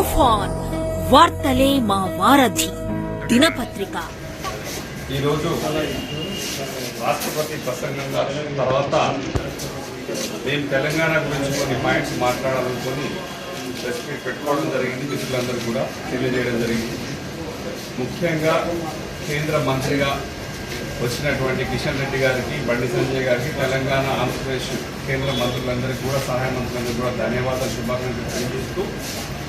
తుఫాన్ వార్తలే మా వారధి. దినపత్రిక. ఈరోజు రాష్ట్రపతి ప్రసంగం తర్వాత మేము తెలంగాణ గురించి కొన్ని పాయింట్స్ మాట్లాడాలనుకొని ప్రెస్ మీట్ పెట్టుకోవడం జరిగింది మిత్రులందరూ కూడా తెలియజేయడం జరిగింది. ముఖ్యంగా కేంద్ర మంత్రిగా వచ్చినటువంటి కిషన్ రెడ్డి గారికి బండి సంజయ్ గారికి తెలంగాణ ఆంధ్రప్రదేశ్ కేంద్ర మంత్రులందరికీ కూడా సహాయ మంత్రులందరికీ కూడా ధన్యవాదాలు శుభాకాంక్షలు తెలియజేస్తూ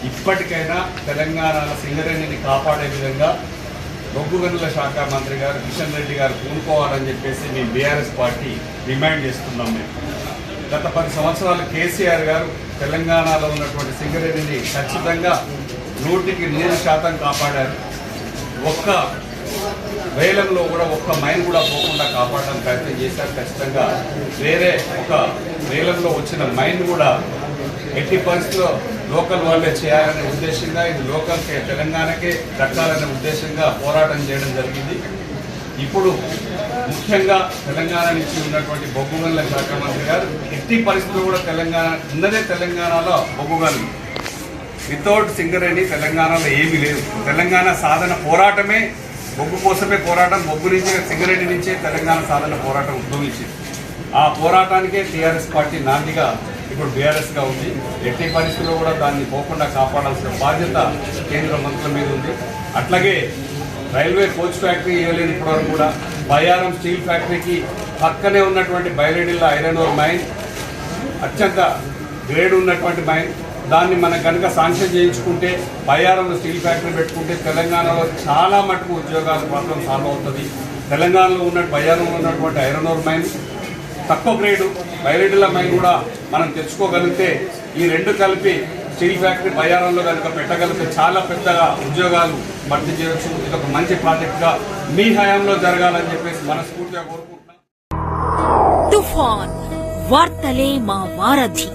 ఇప్పటికైనా తెలంగాణలో సింగరేణిని కాపాడే విధంగా బొగ్గు గనుల శాఖ మంత్రి గారు కిషన్ రెడ్డి గారు కూనుకోవాలని చెప్పేసి మీ బీఆర్ఎస్ పార్టీ డిమాండ్ చేస్తున్నాం మేము. గత పది సంవత్సరాలు కేసీఆర్ గారు తెలంగాణలో ఉన్నటువంటి సింగరేణిని ఖచ్చితంగా నూటికి నూరు శాతం కాపాడారు. ఒక్క వేలంలో కూడా ఒక్క మైన్ కూడా పోకుండా కాపాడడం ప్రయత్నం చేశారు. ఖచ్చితంగా వేరే ఒక వేలంలో వచ్చిన మైన్ కూడా ఎట్టి పరిస్థితిలో లోకల్ వాళ్ళే చేయాలనే ఉద్దేశంగా ఇది లోకల్కే తెలంగాణకే దక్కాలనే ఉద్దేశంగా పోరాటం చేయడం జరిగింది. ఇప్పుడు ముఖ్యంగా తెలంగాణ నుంచి ఉన్నటువంటి బొగ్గుగల్ల శాఖ మంత్రి గారు ఎట్టి పరిస్థితులు కూడా తెలంగాణ ఉన్నదే తెలంగాణలో బొగ్గుగల్ వితౌట్ సింగరేణి తెలంగాణలో ఏమీ లేదు. తెలంగాణ సాధన పోరాటమే బొగ్గు కోసమే పోరాటం బొగ్గు నుంచి సింగరెడ్డి నుంచే తెలంగాణ సాధన పోరాటం ఉద్భవించింది. ఆ పోరాటానికే టీఆర్ఎస్ పార్టీ నాందిగా ఇప్పుడు బీఆర్ఎస్గా ఉంది. ఎట్టి పరిస్థితుల్లో కూడా దాన్ని పోకుండా కాపాడాల్సిన బాధ్యత కేంద్ర మంత్రుల మీద ఉంది. అట్లాగే రైల్వే కోచ్ ఫ్యాక్టరీ ఇవ్వలేని ఇప్పటివరకు కూడా బయారం స్టీల్ ఫ్యాక్టరీకి పక్కనే ఉన్నటువంటి బయలేడిల్ల ఐరన్ ఓర్ మైన్ అత్యంత గ్రేడ్ ఉన్నటువంటి మైన్ దాన్ని మనం కనుక శాంక్షన్ చేయించుకుంటే బయ్యారంలో స్టీల్ ఫ్యాక్టరీ పెట్టుకుంటే తెలంగాణలో చాలా మటుకు ఉద్యోగాల ప్రాబ్లం సాల్వ్ అవుతుంది. తెలంగాణలో ఉన్న బయ్యారంలో ఉన్నటువంటి ఐరన్ ఓర్ మైన్ తక్కువ గ్రేడు బయరెడ్డిల మైన్ కూడా మనం తెచ్చుకోగలిగితే ఈ రెండు కలిపి స్టీల్ ఫ్యాక్టరీ బయ్యారంలో కనుక పెట్టగలిగితే చాలా పెద్దగా ఉద్యోగాలు భర్తీ చేయవచ్చు ఇది ఒక మంచి ప్రాజెక్ట్గా మీ హయాంలో జరగాలని చెప్పేసి మనస్ఫూర్తిగా కోరుకుంటున్నాం తుఫాన్ వార్తలే మా వారధి.